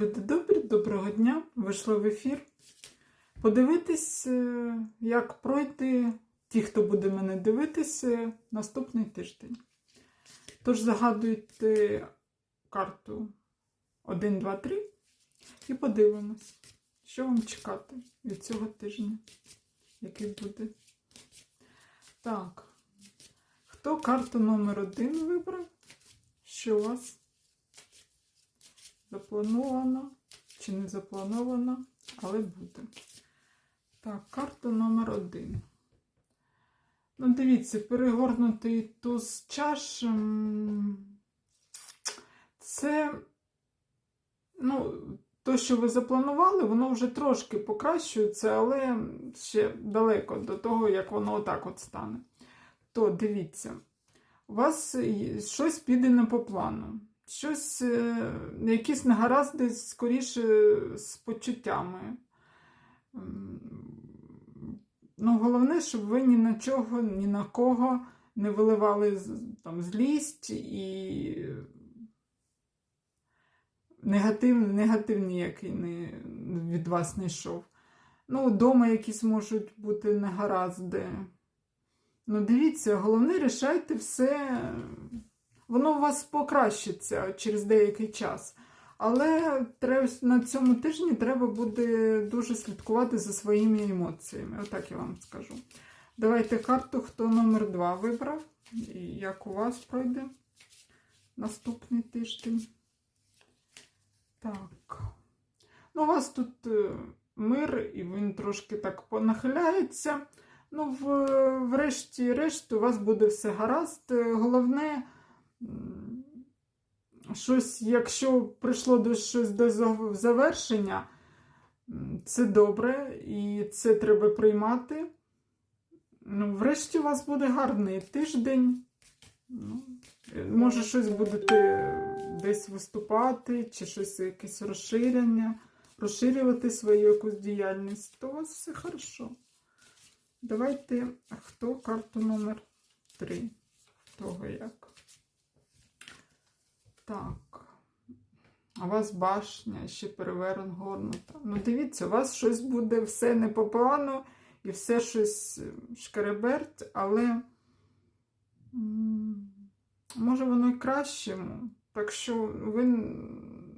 Люди добрі, доброго дня! Вийшли в ефір. Подивитись, е, як пройти ті, хто буде мене дивитися, наступний тиждень. Тож загадуйте карту 1, 2, 3 і подивимось, що вам чекати від цього тижня, який буде. Так, хто карту номер 1 вибрав? Що у вас? Заплановано чи не заплановано, але буде. Так, карта номер один. Ну, дивіться, перегорнутий туз чаш. Це, ну, то, що ви запланували, воно вже трошки покращується, але ще далеко до того, як воно отак от стане. То дивіться, у вас щось піде не по плану щось, е, якісь негаразди скоріше з почуттями. Ну, головне, щоб ви ні на чого, ні на кого не виливали там, злість і негатив, негатив ніякий не, від вас не йшов. Ну, вдома якісь можуть бути негаразди. Ну, дивіться, головне, рішайте все воно у вас покращиться через деякий час. Але на цьому тижні треба буде дуже слідкувати за своїми емоціями. Отак я вам скажу. Давайте карту, хто номер 2 вибрав. І як у вас пройде наступний тиждень. Так. Ну, у вас тут е, мир, і він трошки так понахиляється. Ну, врешті-решт, у вас буде все гаразд. Головне. Щось, якщо прийшло до щось до завершення, це добре і це треба приймати. Ну, врешті у вас буде гарний тиждень. Ну, е, може, щось будете десь виступати, чи щось якесь розширення, розширювати свою якусь діяльність, то у вас все хорошо. Давайте, хто карту номер 3? Того як. Так. А у вас башня ще переверн горнута. Ну, дивіться, у вас щось буде все не по плану і все щось е, шкереберть, але може воно і кращому. Так що ви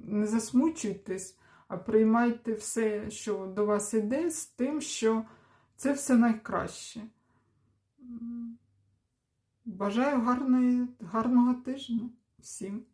не засмучуйтесь, а приймайте все, що до вас йде, з тим, що це все найкраще. Бажаю гарної, гарного тижня всім.